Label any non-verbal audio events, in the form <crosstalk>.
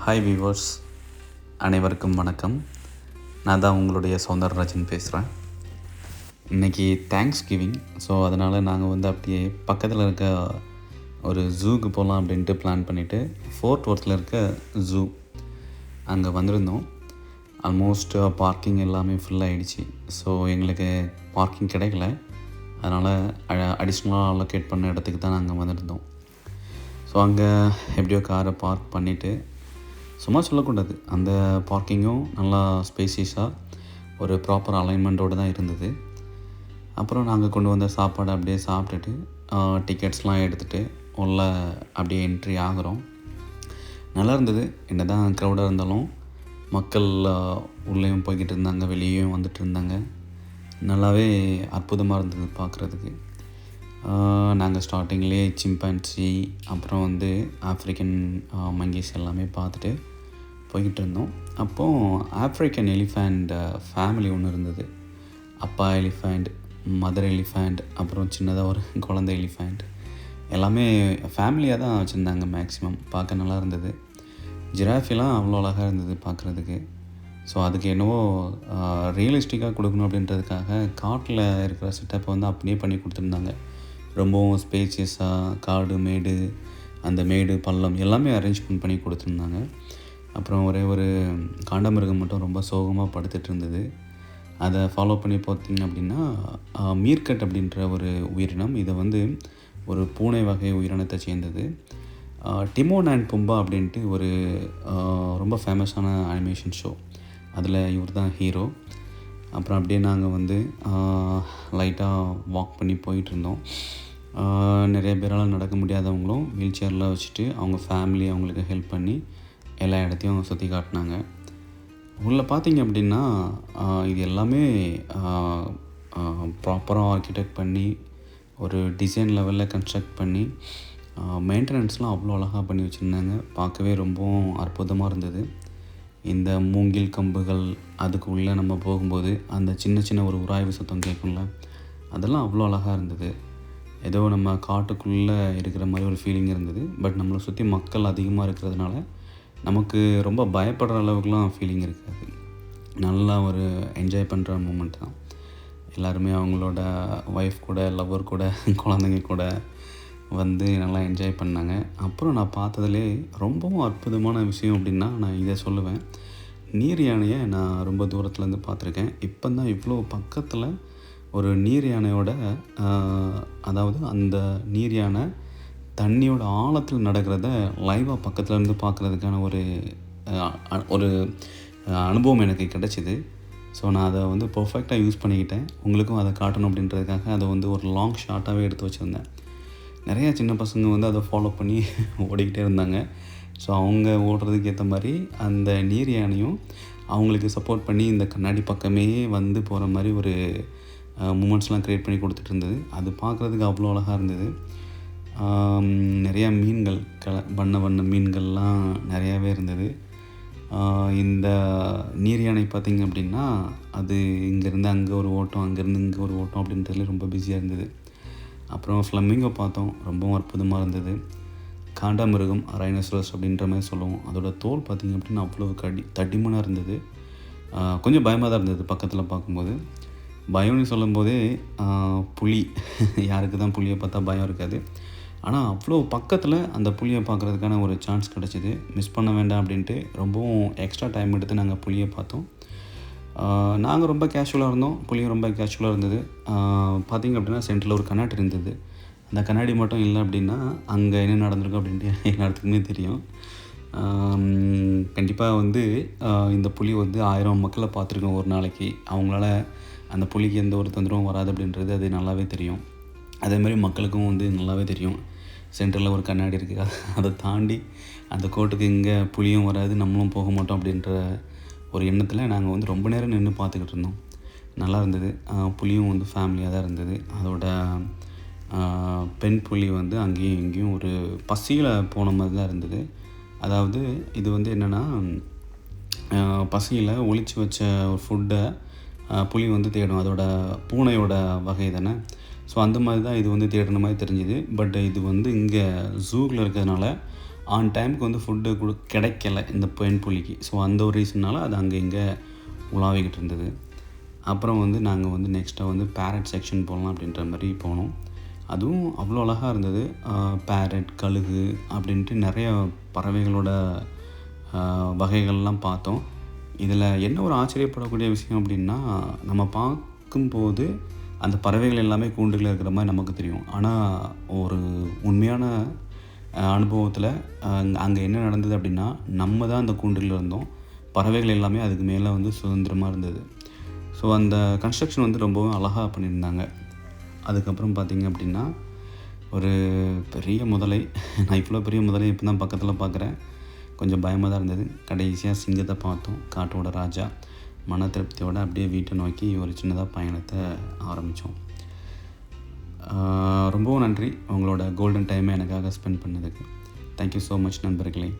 Hi viewers அனைவருக்கும் வணக்கம். நான் தான் உங்களுடைய சௌந்தரராஜன் பேசுகிறேன் இன்றைக்கி தேங்க்ஸ் கிவிங் ஸோ அதனால் நாங்கள் வந்து அப்படியே பக்கத்தில் இருக்க ஒரு ஜூக்கு போகலாம் அப்படின்ட்டு பிளான் பண்ணிவிட்டு ஃபோர்ட் ஒர்த்தில் இருக்க ஜூ அங்கே வந்திருந்தோம். ஆல்மோஸ்ட் பார்க்கிங் எல்லாமே ஃபுல்லாகிடுச்சு ஸோ எங்களுக்கு பார்க்கிங் கிடைக்கல. அதனால் அடிஷ்னலாக அலோகேட் பண்ண இடத்துக்கு தான் நாங்கள் வந்திருந்தோம். ஸோ அங்கே எப்படியோ காரை பார்க் பண்ணிவிட்டு சும்மா சொல்லக்கூடாது. அந்த பார்க்கிங்கும் நல்லா ஸ்பேசியஸாக ஒரு ப்ராப்பர் அலைன்மெண்ட்டோடு தான் இருந்தது. அப்புறம் நாங்கள் கொண்டு வந்த சாப்பாடு அப்படியே சாப்பிட்டுட்டு டிக்கெட்ஸ்லாம் எடுத்துகிட்டு உள்ள அப்படியே என்ட்ரி ஆகிறோம். நல்லா இருந்தது. என்ன தான் க்ரௌடாக இருந்தாலும் மக்கள் உள்ளேயும் போய்கிட்டு இருந்தாங்க வெளியேயும் வந்துட்டு இருந்தாங்க. நல்லாவே அற்புதமாக இருந்தது பார்க்குறதுக்கு நாங்கள் ஸ்டார்டிங்லேயே சிம்பான்சி அப்புறம் வந்து ஆப்ரிக்கன் மங்கீஸ் எல்லாமே பார்த்துட்டு போய்கிட்டு இருந்தோம் அப்போது uh, ஆப்ரிக்கன் எலிஃபேண்ட் ஃபேமிலி ஒன்று இருந்தது. அப்பா எலிஃபேண்ட் மதர் எலிஃபேண்ட் அப்புறம் சின்னதாக ஒரு <laughs> குழந்தை எலிஃபேண்ட் எல்லாமே ஃபேமிலியாக தான் வச்சுருந்தாங்க மேக்ஸிமம் பார்க்க நல்லா இருந்தது. ஜிராஃபிலாம் அவ்வளோ அழகாக இருந்தது பார்க்குறதுக்கு. ஸோ அதுக்கு என்னவோ uh, ரியலிஸ்டிக்காக கொடுக்கணும் அப்படின்றதுக்காக காட்டில் இருக்கிற செட்டப்பை வந்து அப்படியே பண்ணி கொடுத்துருந்தாங்க. ரொம்பவும் ஸ்பேசியஸாக காடு மேடு அந்த மேடு பள்ளம் எல்லாமே அரேஞ்ச்மெண்ட் பண்ணி கொடுத்துருந்தாங்க. அப்புறம் ஒரே ஒரு காண்டமிருகம் மட்டும் ரொம்ப சோகமாக படுத்துட்டு இருந்தது. அதை ஃபாலோ பண்ணி பார்த்தீங்க அப்படின்னா மீர்கட் அப்படின்ற ஒரு உயிரினம். இதை வந்து ஒரு பூனை வகை உயிரினத்தை சேர்ந்தது. டிமோன் அண்ட் பும்பா அப்படின்ட்டு ஒரு ரொம்ப ஃபேமஸான அனிமேஷன் ஷோ அதில் இவர் தான் ஹீரோ அப்புறம் அப்படியே நாங்கள் வந்து லைட்டாக வாக் பண்ணி போயிட்டுருந்தோம். நிறைய பேரால் நடக்க முடியாதவங்களும் வீல் சேரில் வச்சுட்டு அவங்க ஃபேமிலி அவங்களுக்கு ஹெல்ப் பண்ணி எல்லா இடத்தையும் சுற்றி காட்டினாங்க. உள்ளே பார்த்தீங்க அப்படின்னா இது எல்லாமே ப்ராப்பராக ஆர்கிடெக்ட் பண்ணி ஒரு டிசைன் லெவலில் கன்ஸ்ட்ரக்ட் பண்ணி மெயின்டெனன்ஸ்லாம் அவ்வளோ அழகாக பண்ணி வச்சுருந்தாங்க. பார்க்கவே ரொம்பவும் அற்புதமாக இருந்தது. இந்த மூங்கில் கம்புகள் அதுக்கு உள்ளே நம்ம போகும்போது அந்த சின்ன சின்ன ஒரு உராய்வு சத்தம் கேட்கும்ல அதெல்லாம் அவ்வளோ அழகாக இருந்தது. ஏதோ நம்ம காட்டுக்குள்ளே இருக்கிற மாதிரி ஒரு ஃபீலிங் இருந்தது. பட் நம்மளை சுற்றி மக்கள் அதிகமாக இருக்கிறதுனால நமக்கு ரொம்ப பயப்படுற அளவுக்குலாம் ஃபீலிங் இருக்காது. நல்லா ஒரு என்ஜாய் பண்ணுற மூமெண்ட் தான். எல்லாருமே அவங்களோட ஒய்ஃப் கூட லவ்வர் கூட <laughs> குழந்தைங்க கூட வந்து நல்லா என்ஜாய் பண்ணாங்க. அப்புறம் நான் பார்த்ததுலே ரொம்பவும் அற்புதமான விஷயம் அப்படின்னா நான் இதை சொல்லுவேன். நீர் யானையை நான் ரொம்ப தூரத்துலேருந்து பார்த்துருக்கேன். இப்போ தான் இவ்வளோ பக்கத்தில் ஒரு நீர் யானையோட அதாவது அந்த நீர் யானை தண்ணியோட ஆழத்தில் நடக்கிறத லைவாக பக்கத்தில் இருந்து பார்க்குறதுக்கான ஒரு ஒரு அனுபவம் எனக்கு கிடச்சிது. ஸோ நான் அதை வந்து பர்ஃபெக்டாக யூஸ் பண்ணிக்கிட்டேன். உங்களுக்கும் அதை காட்டணும் அப்படின்றதுக்காக அதை வந்து ஒரு லாங் ஷார்ட்டாகவே எடுத்து வச்சுருந்தேன். நிறையா சின்ன பசங்க வந்து அதை ஃபாலோ பண்ணி <laughs> ஓடிக்கிட்டே இருந்தாங்க. ஸோ அவங்க ஓடுறதுக்கு ஏற்ற மாதிரி அந்த நீர் யானையும் அவங்களுக்கு சப்போர்ட் பண்ணி இந்த கண்ணாடி பக்கமே வந்து போகிற மாதிரி ஒரு மூமெண்ட்ஸ்லாம் க்ரியேட் பண்ணி கொடுத்துட்டு இருந்தது. அது பார்க்குறதுக்கு அவ்வளோ அழகாக இருந்தது. நிறையா மீன்கள் கல வண்ண வண்ண மீன்கள்லாம் நிறையாவே இருந்தது. இந்த நீர் யானை பார்த்திங்க அப்படின்னா அது இங்கேருந்து அங்கே ஒரு ஓட்டம் அங்கேருந்து இங்கே ஒரு ஓட்டம் அப்படின்றதுல ரொம்ப பிஸியாக இருந்தது. அப்புறம் ஃப்ளம்மிங்கோ பார்த்தோம் ரொம்பவும் அற்புதமாக இருந்தது. காண்டாமிருகம் ரைனோசரஸ் அப்படின்ற மாதிரி சொல்லுவோம். அதோடய தோல் பார்த்திங்க அப்படின்னா அவ்வளோ கடி தடிமனாக இருந்தது. கொஞ்சம் பயமாக தான் இருந்தது பக்கத்தில் பார்க்கும்போது. பயம்னு சொல்லும்போதே புலி. <laughs> யாருக்கு தான் புளியை பார்த்தா பயம் இருக்காது. ஆனால் அவ்வளோ பக்கத்தில் அந்த புளியை பார்க்குறதுக்கான ஒரு சான்ஸ் கிடச்சிது. மிஸ் பண்ண வேண்டாம் அப்படின்ட்டு ரொம்பவும் எக்ஸ்ட்ரா டைம் எடுத்து நாங்கள் புளியை பார்த்தோம். நாங்கள் ரொம்ப கேஷுவலாக இருந்தோம். புளியும் ரொம்ப கேஷுவலாக இருந்தது. பார்த்திங்க அப்படின்னா சென்டரில் ஒரு கண்ணாடி இருந்தது. அந்த கண்ணாடி மட்டும் இல்லை அப்படின்னா அங்கே என்ன நடந்திருக்கும் அப்படின்ட்டு <laughs> எல்லாத்துக்குமே தெரியும். கண்டிப்பாக வந்து இந்த புலி வந்து ஆயிரம் மக்களை பார்த்துருக்கோம் ஒரு நாளைக்கு. அவங்களால அந்த புலிக்கு எந்த ஒரு தொந்தரவும் வராது அப்படின்றது அது நல்லாவே தெரியும். அதேமாதிரி மக்களுக்கும் வந்து நல்லாவே தெரியும். சென்டரில் ஒரு கண்ணாடி இருக்குது அதை தாண்டி அந்த கோட்டுக்கு இங்கே புளியும் வராது நம்மளும் போக மாட்டோம் அப்படின்ற ஒரு எண்ணத்தில் நாங்கள் வந்து ரொம்ப நேரம் நின்று பார்த்துக்கிட்டு இருந்தோம். நல்லா இருந்தது. புலியும் வந்து ஃபேமிலியாக தான் இருந்தது. அதோட பெண் புலி வந்து அங்கேயும் இங்கேயும் ஒரு பசியில் போன மாதிரி தான் இருந்தது. அதாவது இது வந்து என்னென்னா பசியில் ஒழிச்சு வச்ச ஒரு ஃபுட்டை புலி வந்து தேடும். அதோட பூனையோட வகை தானே? ஸோ அந்த மாதிரி தான் இது வந்து தேடின மாதிரி தெரிஞ்சுது. பட் இது வந்து இங்கே ஜூவில் இருக்கிறதுனால ஆன் டைமுக்கு வந்து ஃபுட்டு கொடு கிடைக்கல இந்த பெண் புலிக்கு. ஸோ அந்த ஒரு ரீசனால் அது அங்கே இங்கே உலாவிக்கிட்டு இருந்தது. அப்புறம் வந்து நாங்கள் வந்து நெக்ஸ்ட்டாக வந்து பேரட் செக்ஷன் போகலாம் அப்படின்ற மாதிரி போனோம். அதுவும் அவ்வளோ அழகாக இருந்தது. பேரட் கழுகு அப்படின்ட்டு நிறைய பறவைகளோட வகைகள்லாம் பார்த்தோம். இதில் என்ன ஒரு ஆச்சரியப்படக்கூடிய விஷயம் அப்படின்னா நம்ம பார்க்கும்போது அந்த பறவைகள் எல்லாமே கூண்டுகளில் இருக்கிற மாதிரி நமக்கு தெரியும். ஆனால் ஒரு உண்மையான அனுபவத்தில் அங்கே என்ன நடந்தது அப்படின்னா நம்ம தான் அந்த கூண்டுகளில் இருந்தோம். பறவைகள் எல்லாமே அதுக்கு மேலே வந்து சுதந்திரமாக இருந்தது. ஸோ அந்த கன்ஸ்ட்ரக்ஷன் வந்து ரொம்பவும் அழகாக பண்ணியிருந்தாங்க. அதுக்கப்புறம் பார்த்திங்க அப்படின்னா ஒரு பெரிய முதலை <laughs> நான் இவ்வளோ பெரிய முதலை இப்போ தான் பக்கத்தில் பார்க்குறேன் கொஞ்சம் பயமாக தான் இருந்தது. கடைசியாக சிங்கத்தை பார்த்தோம் காட்டோட ராஜா. மன திருப்தியோடு அப்படியே வீட்டை நோக்கி ஒரு சின்னதாக பயணத்தை ஆரம்பித்தோம் ரொம்பவும் நன்றி உங்களோட கோல்டன் டைமை எனக்காக ஸ்பெண்ட் பண்ணதுக்கு. தேங்க்யூ ஸோ மச் நண்பர்களே.